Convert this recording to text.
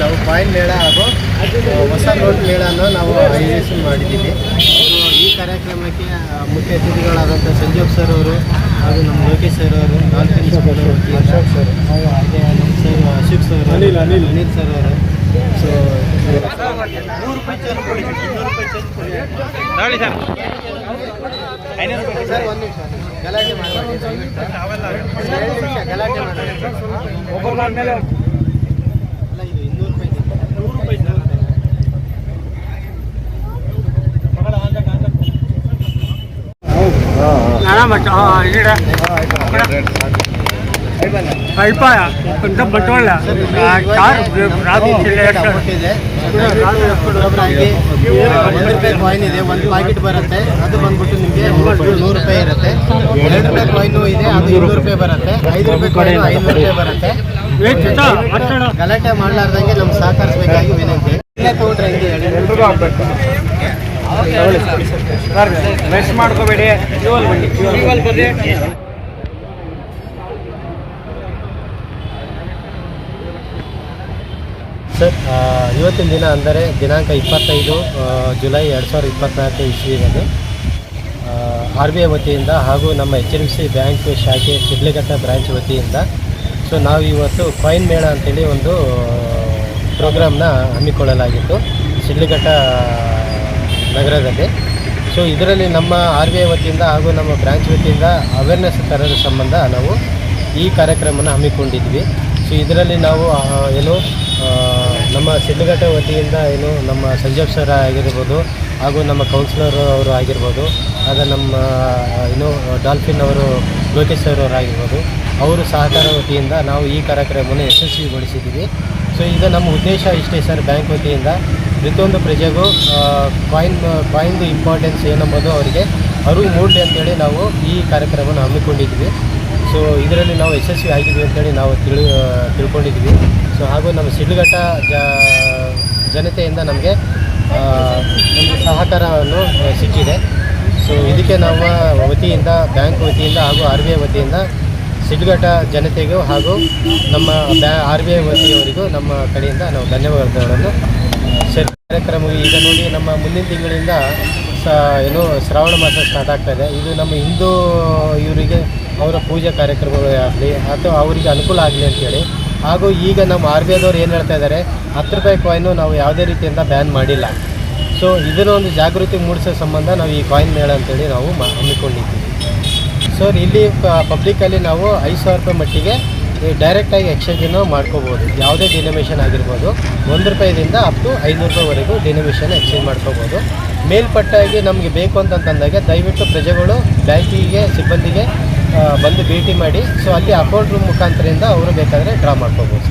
ನಾವು ಕಾಯಿನ್ ಮೇಳ ಹಾಗೂ ಹೊಸ ನೋಟ್ ಮೇಳನ ನಾವು ಆಯೋಜನೆ ಮಾಡಿದ್ದೀವಿ. ಸೊ ಈ ಕಾರ್ಯಕ್ರಮಕ್ಕೆ ಮುಖ್ಯ ಅತಿಥಿಗಳಾದಂಥ ಸಂಜೀವ್ ಸರ್ ಅವರು ಹಾಗೂ ನಮ್ಮ ಲೋಕೇಶ್ ಸರ್ ಅವರು ನಾಲ್ಕನೇ ಸ್ಕೂಲ್ ಅವರು ಅಶೋಕ್ ಸರ್ ಹಾಗೆ ನಮ್ಮ sir Ashok sir Anil Anil. Anil sir ಅವರು. So sir. ಒಂದು ನಿಮಿಷ ಗಲಾಟೆ ಮಾಡಿ ಗಲಾಟೆ ಮಾಡಬೇಡಿ ಅಲ್ಲ ಇದು ಇನ್ನೂರು ರೂಪಾಯಿ ಇದೆ. ನೂರು ರೂಪಾಯಿ ಸರ್. ಕಾರ್ ಇದೆ ಒಂದು ರೂಪಾಯಿ ಕಾಯಿನ್ ಇದೆ ಒಂದು ಪ್ಯಾಕೆಟ್ ಬರುತ್ತೆ ಅದು ಬಂದ್ಬಿಟ್ಟು ನಿಮಗೆ ನೂರು ರೂಪಾಯಿ ಇರುತ್ತೆ ಎರಡು ರೂಪಾಯಿ ಕಾಯಿನು ಇದೆ ಅದು ಇನ್ನೂರು ರೂಪಾಯಿ ಬರುತ್ತೆ ಐದು ರೂಪಾಯಿ ಕಾಯಿನು ಐನೂರು ರೂಪಾಯಿ ಬರುತ್ತೆ ಗಲಾಟೆ ಮಾಡಲಾರ್ದಂಗೆ ನಮ್ಗೆ ಸಹಕರಿಸಬೇಕಾಗಿ ವಿನಂತಿ. ಇಲ್ಲೇ ತಗೊಂಡ್ರೆ ಹೆಂಗೆ ವೆಸ್ಟ್ ಮಾಡ್ಕೋಬೇಡಿ. ಸರ್ ಇವತ್ತಿನ ದಿನ ಅಂದರೆ ದಿನಾಂಕ ಇಪ್ಪತ್ತೈದು ಜುಲೈ ಎರಡು ಸಾವಿರದ ಇಪ್ಪತ್ತ್ನಾಲ್ಕು ಇಸ್ವಿನಲ್ಲಿ ಆರ್ ಬಿ ಐ ವತಿಯಿಂದ ಹಾಗೂ ನಮ್ಮ ಎಚ್ ಎಫ್ ಸಿ ಬ್ಯಾಂಕ್ ಶಾಖೆ ಶಿಡ್ಲಿಘಟ್ಟ ಬ್ರಾಂಚ್ ವತಿಯಿಂದ ಸೊ ನಾವು ಇವತ್ತು ಕಾಯಿನ್ ಮೇಳ ಅಂತೇಳಿ ಒಂದು ಪ್ರೋಗ್ರಾಮ್ನ ಹಮ್ಮಿಕೊಳ್ಳಲಾಗಿತ್ತು. ಶಿಡ್ಲಘಟ್ಟ ನಗರದಲ್ಲಿ. ಸೊ ಇದರಲ್ಲಿ ನಮ್ಮ ಆರ್ ಬಿ ಐ ವತಿಯಿಂದ ಹಾಗೂ ನಮ್ಮ ಬ್ರಾಂಚ್ ವತಿಯಿಂದ ಅವೇರ್ನೆಸ್ ತರದ ಸಂಬಂಧ ನಾವು ಈ ಕಾರ್ಯಕ್ರಮನ ಹಮ್ಮಿಕೊಂಡಿದ್ವಿ. ಸೊ ಇದರಲ್ಲಿ ನಾವು ಏನು ನಮ್ಮ ಸಿದ್ದಘಟ್ಟೆ ವತಿಯಿಂದ ಏನು, ನಮ್ಮ ಸಂಜೀವ್ ಸರ್ ಆಗಿರ್ಬೋದು ಹಾಗೂ ನಮ್ಮ ಕೌನ್ಸಿಲರ್ ಅವರು ಆಗಿರ್ಬೋದು, ಆಗ ನಮ್ಮ ಏನು ಡಾಲ್ಫಿನ್ ಅವರು, ಲೋಕೇಶ್ ಸರ್ ಅವರು ಆಗಿರ್ಬೋದು, ಅವರು ಸಹಕಾರ ವತಿಯಿಂದ ನಾವು ಈ ಕಾರ್ಯಕ್ರಮವನ್ನು ಯಶಸ್ವಿಗೊಳಿಸಿದ್ದೀವಿ. ಸೊ ಈಗ ನಮ್ಮ ಉದ್ದೇಶ ಇಷ್ಟೇ ಸರ್ ಬ್ಯಾಂಕ್ ವತಿಯಿಂದ ಪ್ರತಿಯೊಂದು ಪ್ರಜೆಗೂ ಕಾಯಿನ್ ಕಾಯಿನ್ದು ಇಂಪಾರ್ಟೆನ್ಸ್ ಏನಂಬೋದು ಅವರಿಗೆ ಅರಿವು ಮೂಡಲಿ ಅಂತೇಳಿ ನಾವು ಈ ಕಾರ್ಯಕ್ರಮವನ್ನು ಹಮ್ಮಿಕೊಂಡಿದ್ವಿ. ಸೊ ಇದರಲ್ಲಿ ನಾವು ಯಶಸ್ವಿ ಆಗಿದ್ವಿ ಅಂತೇಳಿ ನಾವು ತಿಳಿ ತಿಳ್ಕೊಂಡಿದ್ವಿ. ಸೊ ಹಾಗೂ ನಮ್ಮ ಸಿಡ್ಲಘಟ್ಟ ಜನತೆಯಿಂದ ನಮಗೆ ಸಹಕಾರವನ್ನು ಸಿಕ್ಕಿದೆ. ಸೊ ಇದಕ್ಕೆ ನಮ್ಮ ವತಿಯಿಂದ, ಬ್ಯಾಂಕ್ ವತಿಯಿಂದ ಹಾಗೂ ಆರ್ ಬಿ ಐ ವತಿಯಿಂದ ಸಿಡ್ಲುಘಟ್ಟ ಜನತೆಗೂ ಹಾಗೂ ನಮ್ಮ ಬ್ಯಾ, ಆರ್ ಬಿ ಐ ವತಿಯವರಿಗೂ ನಮ್ಮ ಕಡೆಯಿಂದ ನಾವು ಧನ್ಯವಾದಗಳನ್ನು ಸರಿ ಕಾರ್ಯಕ್ರಮ ಈಗ ನೋಡಿ ನಮ್ಮ ಮುಂದಿನ ತಿಂಗಳಿಂದ ಸ, ಏನು ಶ್ರಾವಣ ಮಾಸ ಸ್ಟಾರ್ಟ್ ಆಗ್ತಾ ಇದೆ. ಇದು ನಮ್ಮ ಹಿಂದೂ ಇವರಿಗೆ ಅವರ ಪೂಜಾ ಕಾರ್ಯಕ್ರಮಗಳು ಆಗಲಿ, ಅಥವಾ ಅವರಿಗೆ ಅನುಕೂಲ ಆಗಲಿ ಅಂತೇಳಿ ಹಾಗೂ ಈಗ ನಮ್ಮ ಆರ್ ಬಿ ಐದವ್ರು ಏನು ಹೇಳ್ತಾ ಇದ್ದಾರೆ, ಹತ್ತು ರೂಪಾಯಿ ಕಾಯಿನು ನಾವು ಯಾವುದೇ ರೀತಿಯಿಂದ ಬ್ಯಾನ್ ಮಾಡಿಲ್ಲ. ಸೊ ಇದನ್ನು ಒಂದು ಜಾಗೃತಿ ಮೂಡಿಸೋ ಸಂಬಂಧ ನಾವು ಈ ಕಾಯಿನ್ ಮೇಳ ಅಂತೇಳಿ ನಾವು ಹಮ್ಮಿಕೊಂಡಿದ್ದೀವಿ. ಸೊ ಇಲ್ಲಿ ಪಬ್ಲಿಕಲ್ಲಿ ನಾವು ಐದು ಸಾವಿರ ರೂಪಾಯಿ ಮಟ್ಟಿಗೆ ಡೈರೆಕ್ಟಾಗಿ ಎಕ್ಸ್ಚೇಂಜನ್ನು ಮಾಡ್ಕೋಬೋದು. ಯಾವುದೇ ಡಿನಮೇಷನ್ ಆಗಿರ್ಬೋದು. ಒಂದು ರೂಪಾಯಿದಿಂದ ಅಪ್ ಟು ಐನೂರು ರೂಪಾಯಿವರೆಗೂ ಡಿನಮೇಷನ್ ಎಕ್ಸ್ಚೇಂಜ್ ಮಾಡ್ಕೋಬೋದು. ಮೇಲ್ಪಟ್ಟಾಗಿ ನಮಗೆ ಬೇಕು ಅಂತಂದಾಗ ದಯವಿಟ್ಟು ಪ್ರಜೆಗಳು ಬ್ಯಾಂಕಿಗೆ, ಸಿಬ್ಬಂದಿಗೆ ಬಂದು ಭೇಟಿ ಮಾಡಿ. ಸೊ ಅಲ್ಲಿ ಅಕೌಂಟ್ ರೂಮ್ ಮುಖಾಂತರದಿಂದ ಅವರು ಬೇಕಾದರೆ ಡ್ರಾ ಮಾಡ್ಕೋಬೋದು.